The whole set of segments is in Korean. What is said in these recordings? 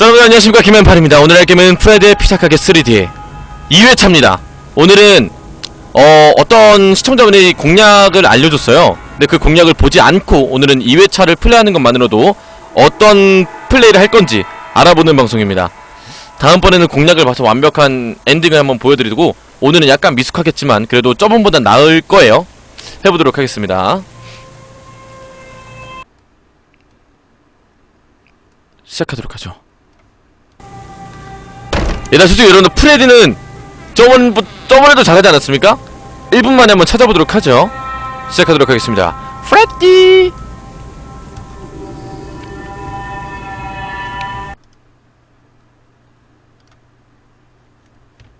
자, 여러분 안녕하십니까. 김현팔입니다. 오늘 할 게임은 프레드의 피자가게 3D 2회차입니다. 오늘은 어, 어떤 시청자분이 공략을 알려줬어요. 근데 그 공략을 보지 않고 오늘은 2회차를 플레이하는 것만으로도 어떤 플레이를 할 건지 알아보는 방송입니다. 다음번에는 공략을 봐서 완벽한 엔딩을 한번 보여드리고 오늘은 약간 미숙하겠지만 그래도 저번보다 나을 거예요. 해보도록 하겠습니다. 시작하도록 하죠 일단 솔직히 여러분들 프레디는 저번, 저번에도 잘하지 않았습니까? 1분 만에 한번 찾아보도록 하죠 시작하도록 하겠습니다 프레디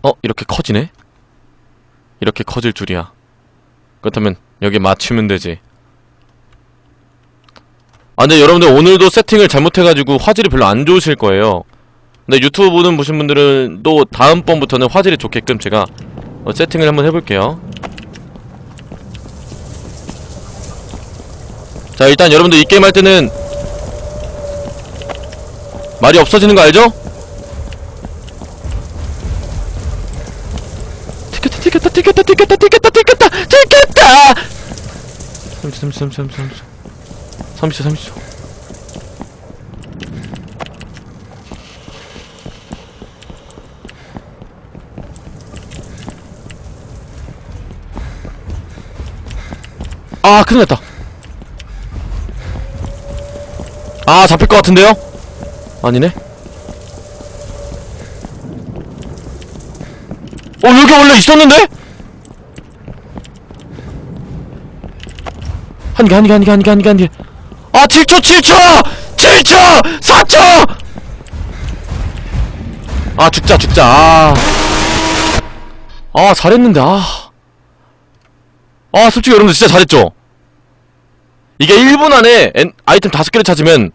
어? 이렇게 커지네? 이렇게 커질 줄이야 그렇다면 여기 맞추면 되지 아 근데 여러분들 오늘도 세팅을 잘못해가지고 화질이 별로 안 좋으실 거예요 근데 유튜브 보는 보신 분들은 또 다음번부터는 화질이 좋게끔 제가 어, 세팅을 한번 해볼게요. 자 일단 여러분들 이 게임 할 때는 말이 없어지는 거 알죠? 튀겼다 튀겼다 튀겼다 튀겼다 튀겼다 튀겼다 튀겼다! 30 30 30 30 30초 30초 아 큰일 났다. 아 잡힐 것 같은데요? 아니네. 어 여기 원래 있었는데? 한개 한개 한개 한개 한개 한개. 아 7초 7초! 7초! 4초! 아 죽자 죽자. 아, 아 잘했는데 아. 아, 솔직히 여러분들 진짜 잘했죠? 이게 1분 안에 엔, 아이템 5개를 찾으면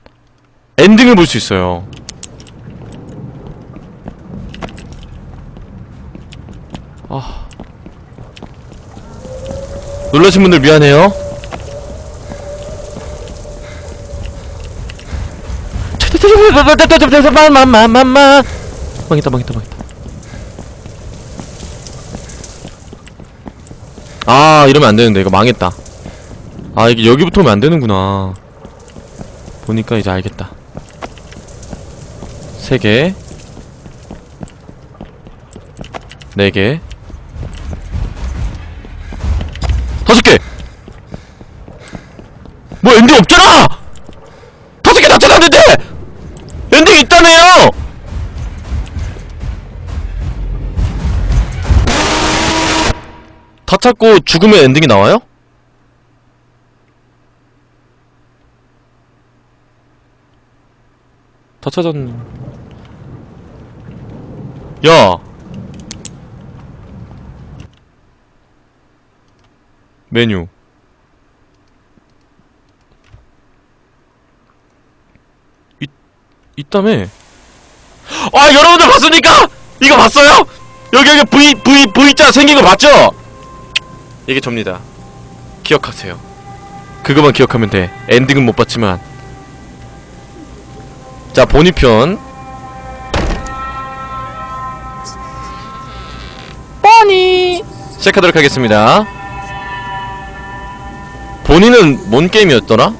엔딩을 볼 수 있어요. 아. 놀라신 분들 미안해요. 망했다, 망했다, 망했다. 아 이러면 안 되는데 이거 망했다 아 이게 여기부터 오면 안 되는구나 보니까 이제 알겠다 세개 네개 다섯 개! 뭐 엔딩 없잖아! 다섯 개다 찾았는데! 엔딩 있다네요! 다 찾고 죽으면 엔딩이 나와요? 다 찾았네. 야! 메뉴. 있, 있다며. 아, 여러분들 봤습니까? 이거 봤어요? 여기, 여기 V, V, V자 생긴 거 봤죠? 이게 접니다. 기억하세요. 그거만 기억하면 돼. 엔딩은 못 봤지만. 자, 본위편. 뻔히! 시작하도록 하겠습니다. 본인은 뭔 게임이었더라?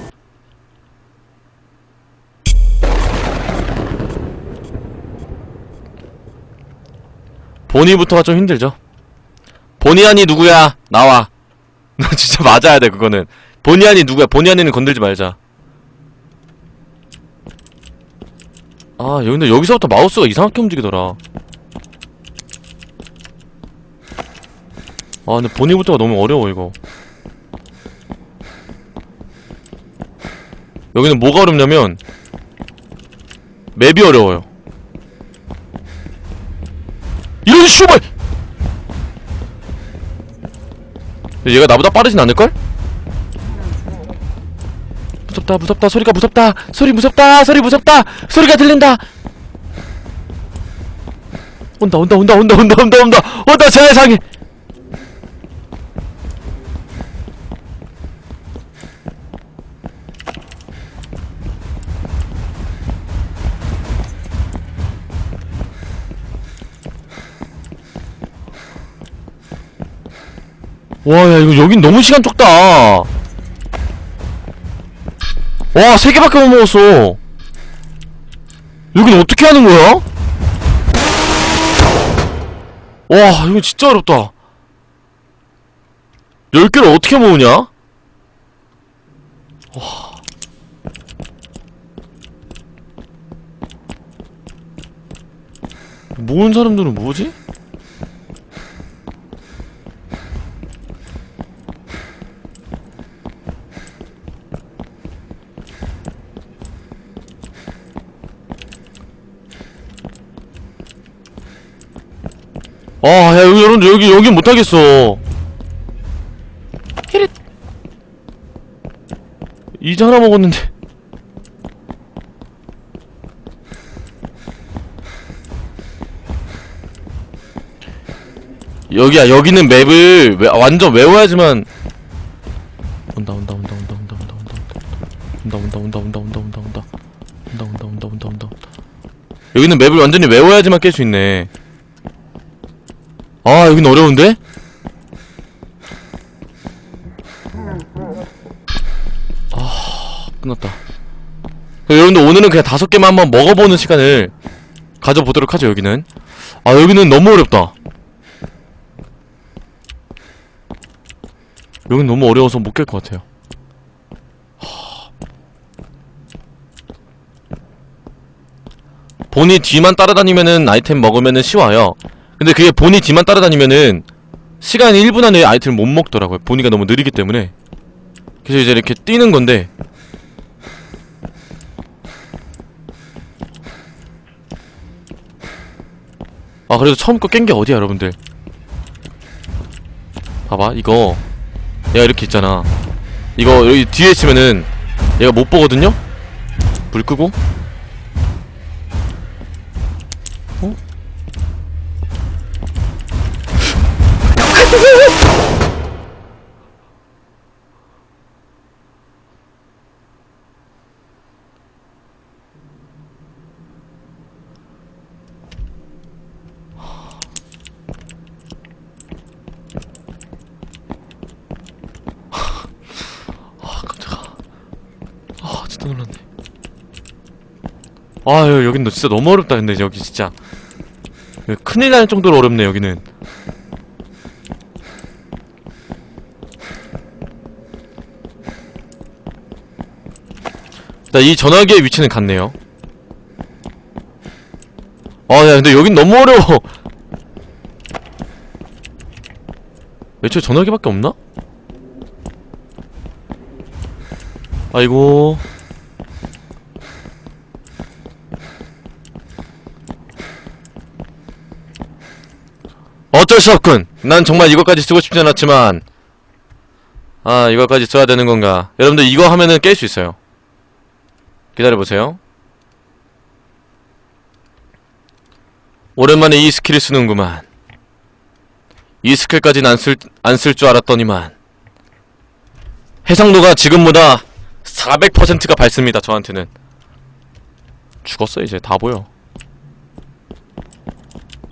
본이부터가 좀 힘들죠. 보니안이 누구야? 나와. 너 진짜 맞아야 돼 그거는. 보니안이 누구야? 보니안이는 건들지 말자. 아 근데 여기서부터 마우스가 이상하게 움직이더라. 아 근데 보니부터가 너무 어려워 이거. 여기는 뭐가 어렵냐면 맵이 어려워요. 이런 슈발! 얘가 나보다 빠르진 않을걸? 무섭다 무섭다 소리가 무섭다 소리 무섭다 소리 무섭다 소리가 들린다. 온다 온다 온다 온다 온다 온다 온다 온다 세상에. 와야 이거 여긴 너무 시간 쪽다. 와, 세 개밖에 못 먹었어. 여긴 어떻게 하는 거야? 와, 이거 진짜 어렵다. 열 개를 어떻게 모으냐? 와. 모은 사람들은 뭐지? 아, 야, 여기, 여러분들, 여기, 여기 못하겠어. 히릿. 이제 하나 먹었는데. 여기야, 여기는 맵을 외, 완전 외워야지만. 온다, 온다, 온다, 온다, 온다, 온다, 온다, 온다, 온다, 온다, 온다, 온다, 온다, 온다, 온다, 온다, 온다, 온다, 온다, 온다. 여기는 맵을 완전히 외워야지만 깰 수 있네. 아 여긴 어려운데? 아 끝났다. 여러분들 오늘은 그냥 다섯 개만 한번 먹어보는 시간을 가져보도록 하죠 여기는. 아 여기는 너무 어렵다. 여긴 너무 어려워서 못 깰 것 같아요. 하... 본이 뒤만 따라다니면은 아이템 먹으면은 쉬워요 근데 그게 본이 뒤만 따라다니면은 시간 1분 안에 아이템을 못 먹더라고요. 본이가 너무 느리기 때문에. 그래서 이제 이렇게 뛰는 건데. 아 그래도 처음 거 깬 게 어디야 여러분들? 봐봐 이거. 얘가 이렇게 있잖아. 이거 여기 뒤에 있으면은 얘가 못 보거든요? 불 끄고? 어? 놀랐네. 아유 여긴 너 진짜 너무 어렵다 근데 여기 진짜. 큰일 날 정도로 어렵네 여기는 나이 전화기의 위치는 같네요. 아야 근데 여긴 너무 어려워. 애초에 전화기밖에 없나? 아이고. 어쩔 수 없군? 난 정말 이것까지 쓰고 싶지 않았지만. 아 이것까지 써야 되는 건가? 여러분들 이거 하면은 깰 수 있어요 기다려보세요. 오랜만에 이 스킬을 쓰는구만. 이 스킬까진 안쓸 안 쓸 줄 알았더니만. 해상도가 지금보다 400%가 밝습니다 저한테는. 죽었어 이제. 다 보여.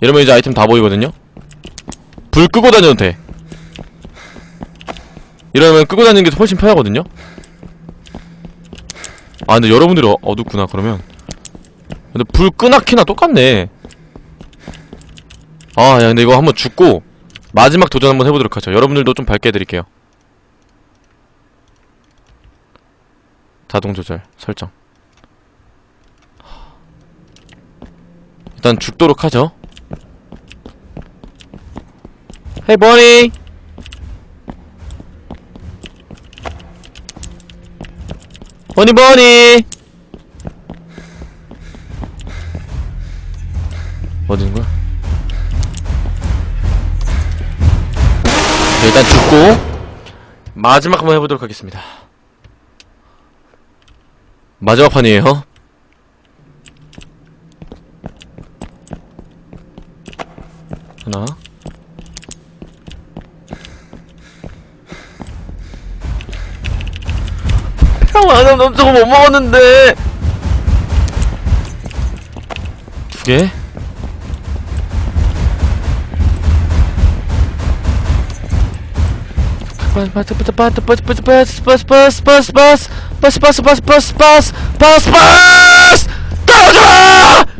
이러면 이제 아이템 다 보이거든요? 불 끄고 다녀도 돼. 이러면 끄고 다니는 게 훨씬 편하거든요 아 근데 여러분들이 어, 어둡구나 그러면. 근데 불 끄나 키나 똑같네. 아야 근데 이거 한번 죽고 마지막 도전 한번 해보도록 하죠. 여러분들도 좀 밝게 해드릴게요. 자동 조절 설정. 일단 죽도록 하죠. 헤이 버니 어디 있는 거야? 네, 일단 죽고 마지막 한번 해보도록 하겠습니다. 마지막 판이에요 하나 형, 아, 나 저거 못 먹었는데. 두 개. 버스 버스 버스 버스 버스 버스 버스 버스 버스 버스 버스 버스 버스 버스 버스 버스 버스 버스 떨어져!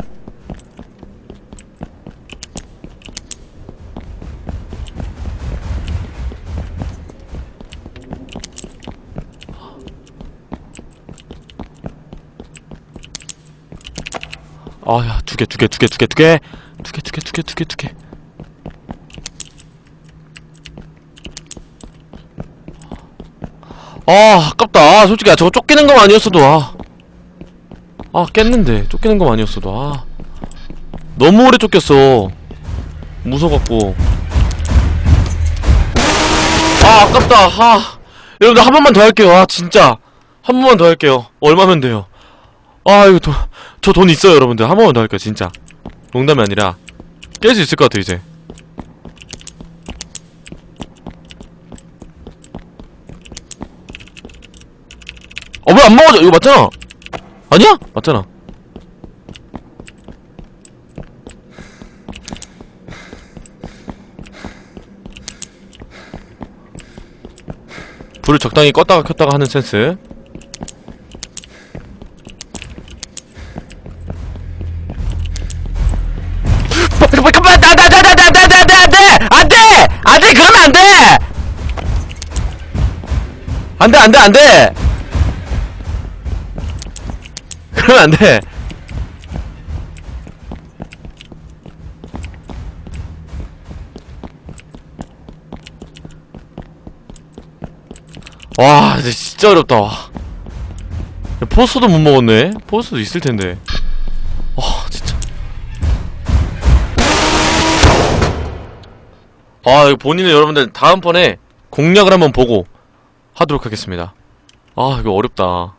아야 두 개 두 개 두 개 두 개 두 개. 두 개 두 개 두 개 두 개 두 개. 아 아깝다. 아, 솔직히 아, 저거 쫓기는 거 아니었어도 아. 아 깼는데. 쫓기는 거 아니었어도 아. 너무 오래 쫓겼어. 무서워 갖고. 아 아깝다. 아. 여러분들 한 번만 더 할게요. 아 진짜. 한 번만 더 할게요. 얼마면 돼요 아 이거 저 돈 있어요 여러분들. 한 번만 더 할게요 진짜. 농담이 아니라. 깰 수 있을 것 같아 이제. 어왜 안 먹어져. 이거 맞잖아. 아니야? 맞잖아. 불을 적당히 껐다가 켰다가 하는 센스 잠깐만 안돼안돼안돼안돼안돼! 안돼 안돼 그러면 안돼! 안돼 안돼 안돼! 그러면 안돼! 와 진짜 어렵다. 포스도 못 먹었네. 포스도 있을 텐데 아 본인은 여러분들 다음번에 공략을 한번 보고 하도록 하겠습니다. 아 이거 어렵다